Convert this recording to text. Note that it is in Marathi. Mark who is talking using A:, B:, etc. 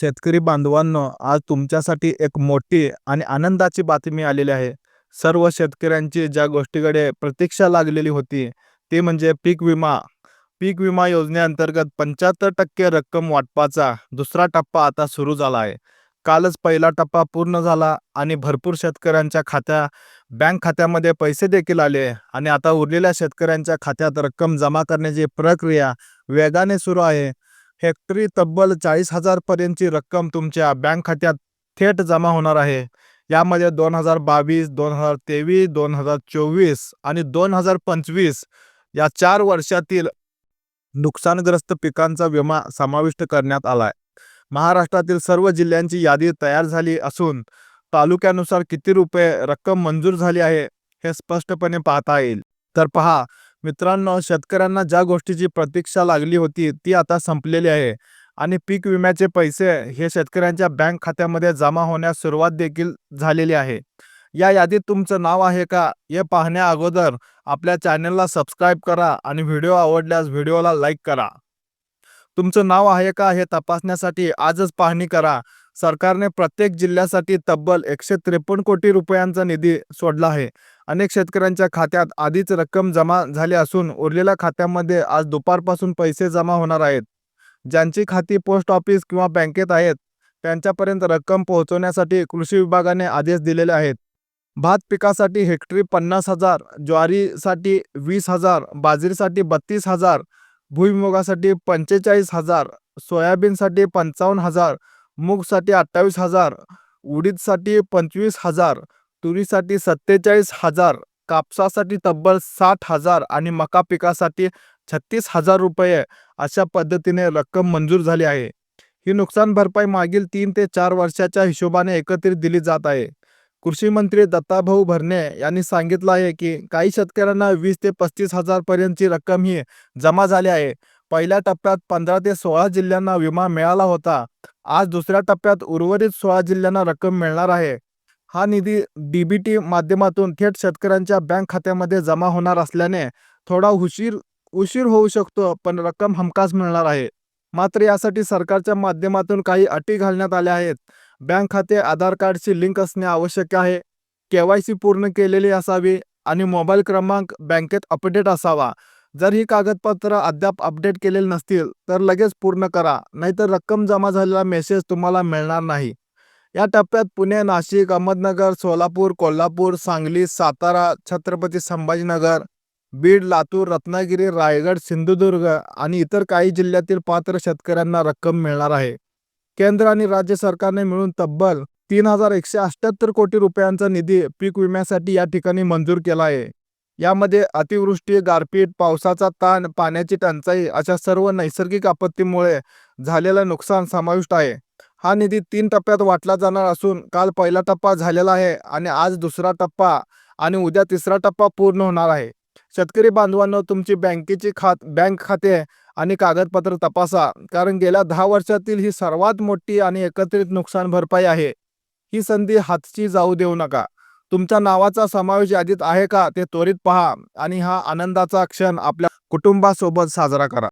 A: शेतकरी बांधवांनो आज तुमच्यासाठी एक मोठी आणि आनंदाची बातमी आलेली आहे. सर्व शेतकऱ्यांची ज्या गोष्टीकडे प्रतीक्षा लागलेली होती ते म्हणजे पीक विमा. पीक विमा योजनेअंतर्गत पंच्याहत्तर टक्के रक्कम वाटपाचा दुसरा टप्पा आता सुरू झाला आहे. कालच पहिला टप्पा पूर्ण झाला आणि भरपूर शेतकऱ्यांच्या खात्या बँक खात्यामध्ये पैसे देखील आले आणि आता उरलेल्या शेतकऱ्यांच्या खात्यात रक्कम जमा करण्याची प्रक्रिया वेगाने सुरू आहे. हेक्टरी तब्बल चाळीस हजारपर्यंतची रक्कम तुमच्या बँक खात्यात थेट जमा होणार आहे. यामध्ये दोन हजार बावीस दोन हजार तेवीस दोन हजार चोवीस आणि दोन हजार पंचवीस या चार वर्षातील नुकसानग्रस्त पिकांचा विमा समाविष्ट करण्यात आला आहे महाराष्ट्रातील सर्व जिल्ह्यांची यादी तयार झाली असून तालुक्यानुसार किती रुपये रक्कम मंजूर झाली आहे हे स्पष्टपणे पाहता येईल. तर पहा मित्रांनो शेतकऱ्यांना ज्या गोष्टीची प्रतीक्षा लागली होती ती आता संपलेली आहे. आणि पीक विम्याचे पैसे हे शेतकऱ्यांच्या बँक खात्यामध्ये जमा होण्यास सुरुवात देखील झालेली आहे. या यादीत तुमचं नाव आहे का हे पाहण्या अगोदर आपल्या चॅनलला सबस्क्राईब करा आणि व्हिडिओ आवडल्यास व्हिडिओला लाईक करा. तुमचं नाव आहे का हे तपासण्यासाठी आजच पाहणी करा. सरकारने प्रत्येक जिल्ह्यासाठी तब्बल एकशे त्रेपन्न कोटी रुपयांचा निधी सोडला आहे. अनेक शेतकऱ्यांच्या खात्यात आधीच रक्कम जमा झाली असून उरलेल्या खात्यामध्ये आज दुपारपासून पैसे जमा होणार आहेत. ज्यांची खाती पोस्ट ऑफिस किंवा बँकेत आहेत त्यांच्यापर्यंत रक्कम पोहोचवण्यासाठी कृषी विभागाने आदेश दिलेले आहेत. भात पिकासाठी हेक्टरी पन्नास हजार ज्वारीसाठी वीस हजार बाजरीसाठी बत्तीस हजार भुईमुगासाठी पंचेचाळीस हजार सोयाबीनसाठी पंचावन्न हजार मूगसाठी अठ्ठावीस हजार उडीदसाठी पंचवीस हजार तुरीसाठी सत्तेचाळीस हजार कापसासाठी तब्बल साठ हजार आणि मका पिकासाठी छत्तीस हजार रुपये अशा पद्धतीने रक्कम मंजूर झाली आहे. ही नुकसान भरपाई मागील तीन ते चार वर्षाच्या हिशोबाने एकत्रित दिली जात आहे. कृषी मंत्री दत्ताभाऊ भरणे यांनी सांगितलं आहे की काही शेतकऱ्यांना वीस ते पस्तीस हजारपर्यंतची रक्कम ही जमा झाली आहे. पहिल्या टप्प्यात पंधरा ते सोळा जिल्ह्यांना विमा मिळाला होता. आज दुसऱ्या टप्प्यात उर्वरित सोळा जिल्ह्यांना रक्कम मिळणार आहे. हा निधी डीबीटी माध्यमातून थेट शेतकऱ्यांच्या बँक खात्यामध्ये जमा होणार असल्याने थोडा उशीर उशीर होऊ शकतो पण रक्कम हमखास मिळणार आहे. मात्र यासाठी सरकारच्या माध्यमातून काही अटी घालण्यात आल्या आहेत. बँक खाते आधार कार्डशी लिंक असणे आवश्यक आहे. केवायसी पूर्ण केलेली असावी आणि मोबाईल क्रमांक बँकेत अपडेट असावा. जर ही कागदपत्र अद्याप अपडेट केलेली नसतील तर लगेच पूर्ण करा. नाहीतर रक्कम जमा झालेला मेसेज तुम्हाला मिळणार नाही. या टप्प्यात पुणे नाशिक अहमदनगर सोलापूर कोल्हापूर सांगली सातारा छत्रपती संभाजीनगर बीड लातूर रत्नागिरी रायगड सिंधुदुर्ग आणि इतर काही जिल्ह्यातील पात्र शेतकऱ्यांना रक्कम मिळणार आहे. केंद्र आणि राज्य सरकारने मिळून तब्बल तीन हजार एकशे अठ्ठ्याहत्तर कोटी रुपयांचा निधी पीक विम्यासाठी या ठिकाणी मंजूर केला आहे. यामध्ये अतिवृष्टी गारपीट पावसाचा ताण पाण्याची टंचाई अशा सर्व नैसर्गिक आपत्तीमुळे झालेलं नुकसान समाविष्ट आहे. हा निधी तीन टप्प्यात वाटला जाणार असून काल पहिला टप्पा झालेला आहे आणि आज दुसरा टप्पा आणि उद्या तिसरा टप्पा पूर्ण होणार आहे. शेतकरी बांधवांनो तुमची बँकेची खात बँक खाते आणि कागदपत्र तपासा कारण गेल्या दहा वर्षातील ही सर्वात मोठी आणि एकत्रित नुकसान भरपाई आहे. ही संधी हातची जाऊ देऊ नका. तुमच्या नावाचा समावेश यादीत आहे का ते त्वरित पहा आणि हा आनंदाचा क्षण आपल्या कुटुंबासोबत साजरा करा.